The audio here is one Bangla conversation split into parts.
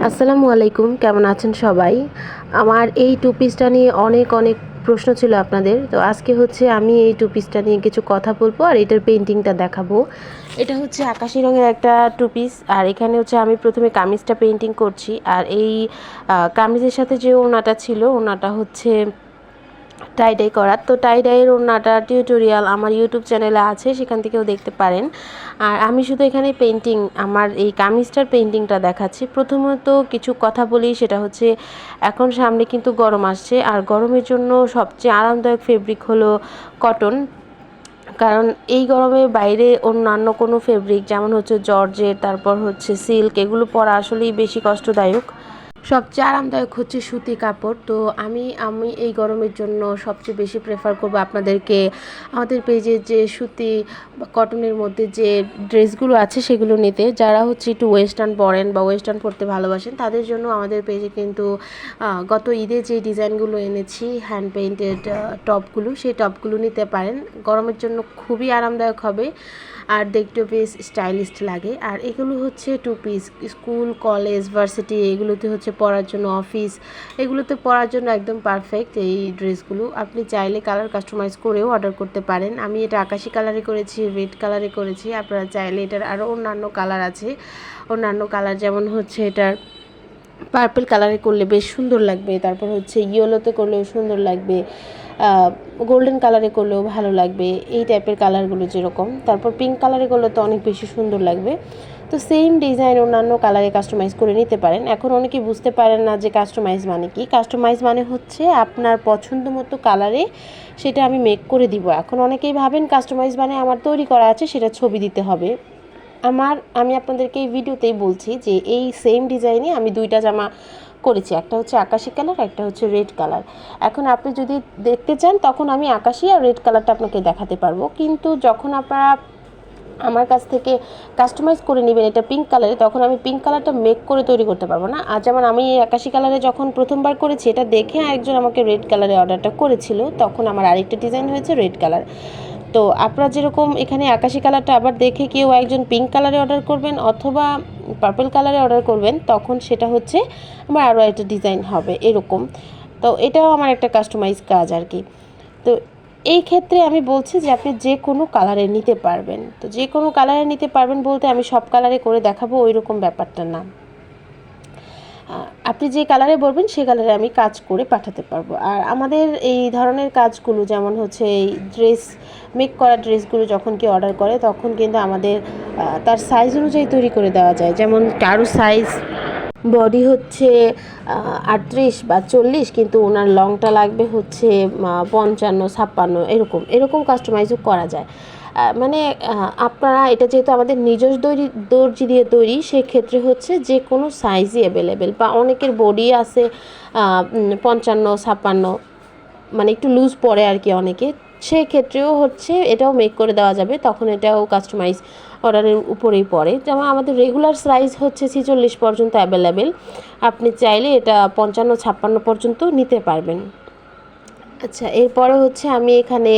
আসসালামু আলাইকুম, কেমন আছেন সবাই? আমার এই টু পিসটা নিয়ে অনেক অনেক প্রশ্ন ছিল আপনাদের। তো আজকে হচ্ছে আমি এই টু পিসটা নিয়ে কিছু কথা বলব আর এটার পেন্টিংটা দেখাবো। এটা হচ্ছে আকাশি রঙের একটা টু পিস আর এখানে হচ্ছে আমি প্রথমে কামিজটা পেন্টিং করছি। আর এই কামিজের সাথে যে ওনাটা ছিল ওনাটা হচ্ছে টাইডাই করার। তো টাইডাইয়ের ওড়নাটা টিউটোরিয়াল আমার ইউটিউব চ্যানেলে আছে, সেখান থেকেও দেখতে পারেন। আর আমি শুধু এখানে পেন্টিং আমার এই কামিজটার পেন্টিংটা দেখাচ্ছি। প্রথমত কিছু কথা বলি, সেটা হচ্ছে এখন সামনে কিন্তু গরম আসছে, আর গরমের জন্য সবচেয়ে আরামদায়ক ফেব্রিক হলো কটন কারণ এই গরমে বাইরে অন্যান্য কোনো ফেব্রিক যেমন হচ্ছে জর্জের তারপর হচ্ছে সিল্ক এগুলো পরা আসলেই বেশি কষ্টদায়ক। সবচেয়ে আরামদায়ক হচ্ছে সুতি কাপড়। তো আমি আমি এই গরমের জন্য সবচেয়ে বেশি প্রেফার করব আপনাদেরকে আমাদের পেজে যে সুতি কটনের মধ্যে যে ড্রেসগুলো আছে সেগুলো নিতে। যারা হচ্ছে একটু ওয়েস্টার্ন পরেন বা ওয়েস্টার্ন পরতে ভালোবাসেন, তাদের জন্য আমাদের পেজে কিন্তু গত ঈদে যে ডিজাইনগুলো এনেছি হ্যান্ড পেইন্টেড টপগুলো সেই টপগুলো নিতে পারেন। গরমের জন্য খুবই আরামদায়ক হবে আর দেখতেও বেশ স্টাইলিস্ট লাগে। আর এগুলো হচ্ছে two piece school college varsity এগুলোতে হচ্ছে পড়ার জন্য অফিস এগুলোতে পরার জন্য একদম পারফেক্ট এই ড্রেসগুলো আপনি চাইলে কালার কাস্টমাইজ করেও অর্ডার করতে পারেন। আমি এটা আকাশি কালারে করেছি রেড কালারে করেছি। আপনারা চাইলে এটার আরও অন্যান্য কালার আছে। অন্যান্য কালার যেমন হচ্ছে এটার পার্পল কালারে করলে বেশ সুন্দর লাগবে। তারপর হচ্ছে ইয়েলোতে করলেও সুন্দর লাগবে। গোল্ডেন কালারে করলেও ভালো লাগবে। এই টাইপের কালারগুলো যেরকম। তারপর পিঙ্ক কালারে করলে তো অনেক বেশি সুন্দর লাগবে। তো সেম ডিজাইন অন্যান্য কালারে কাস্টমাইজ করে নিতে পারেন। এখন অনেকে বুঝতে পারেন না যে কাস্টমাইজ মানে কি। কাস্টমাইজ মানে হচ্ছে আপনার পছন্দ মতো কালারে সেটা আমি মেক করে দিব। এখন অনেকেই ভাবেন কাস্টমাইজ মানে আমার তৈরি করা আছে, সেটা ছবি দিতে হবে। আমার, আমি আপনাদেরকে এই ভিডিওতেই বলছি যে এই সেম ডিজাইনে আমি দুইটা জামা করেছি। একটা হচ্ছে আকাশি কালার একটা হচ্ছে রেড কালার এখন আপনি যদি দেখতে চান, তখন আমি আকাশি আর রেড কালারটা আপনাকে দেখাতে পারব। কিন্তু যখন আপনারা আমার কাছ থেকে কাস্টমাইজ করে নেবেন এটা পিঙ্ক কালারে তখন আমি পিঙ্ক কালারটা মেক করে তৈরি করতে পারব না। আর যেমন আমি আকাশি কালারে যখন প্রথমবার করেছি, এটা দেখে একজন আমাকে রেড কালারে অর্ডারটা করেছিল, তখন আমার আরেকটা ডিজাইন হয়েছে রেড কালার তো আপনারা যেরকম এখানে আকাশি কালারটা আবার দেখে কেউ একজন পিঙ্ক কালারে অর্ডার করবেন অথবা পার্পল কালারে অর্ডার করবেন, তখন সেটা হচ্ছে আমার আরও একটা ডিজাইন হবে এরকম। তো এটাও আমার একটা কাস্টমাইজ কাজ আর কি। তো এই ক্ষেত্রে আমি বলছি যে আপনি যে কোনো কালারে নিতে পারবেন। তো যে কোনো কালারে নিতে পারবেন বলতে আমি সব কালারে করে দেখাবো ওই রকম ব্যাপারটা না। আপনি যে কালারে বলবেন, সে কালারে আমি কাজ করে পাঠাতে পারব। আর আমাদের এই ধরনের কাজগুলো যেমন হচ্ছে এই ড্রেস মেক করা ড্রেসগুলো যখন কি অর্ডার করে, তখন কিন্তু আমাদের তার সাইজ অনুযায়ী তৈরি করে দেওয়া যায়। যেমন কারও সাইজ বডি হচ্ছে আটত্রিশ বা চল্লিশ, কিন্তু ওনার লংটা লাগবে হচ্ছে পঞ্চান্ন, ছাপ্পান্ন, এরকম এরকম কাস্টমাইজও করা যায়। মানে আপনারা এটা যেহেতু আমাদের নিজস্ব দর্জি দর্জি দিয়ে তৈরি, সেক্ষেত্রে হচ্ছে যে কোনো সাইজই অ্যাভেলেবেল বা অনেকের বডি আছে পঞ্চান্ন, ছাপ্পান্ন মানে একটু লুজ পড়ে আর কি অনেকে। সেই ক্ষেত্রেও হচ্ছে এটাও মেক করে দেওয়া যাবে, তখন এটাও কাস্টমাইজ অর্ডারের উপরেই পড়ে। যেমন আমাদের রেগুলার সাইজ হচ্ছে ছিচল্লিশ পর্যন্ত অ্যাভেলেবেল আপনি চাইলে এটা পঞ্চান্ন, ছাপ্পান্ন পর্যন্ত নিতে পারবেন। আচ্ছা এরপরে হচ্ছে আমি এখানে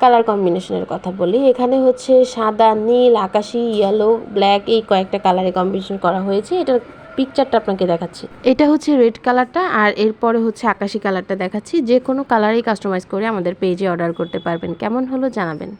কালার কম্বিনেশনের কথা বলি। এখানে হচ্ছে সাদা, নীল, আকাশি ইয়েলো ব্ল্যাক এই কয়েকটা কালারে কম্বিনেশন করা হয়েছে। এটার পিকচারটা আপনাকে দেখাচ্ছি। এটা হচ্ছে রেড কালারটা আর এরপরে হচ্ছে আকাশি কালারটা দেখাচ্ছি। যে কোনো কালারেই কাস্টমাইজ করে আমাদের পেজে অর্ডার করতে পারবেন। কেমন হলো জানাবেন।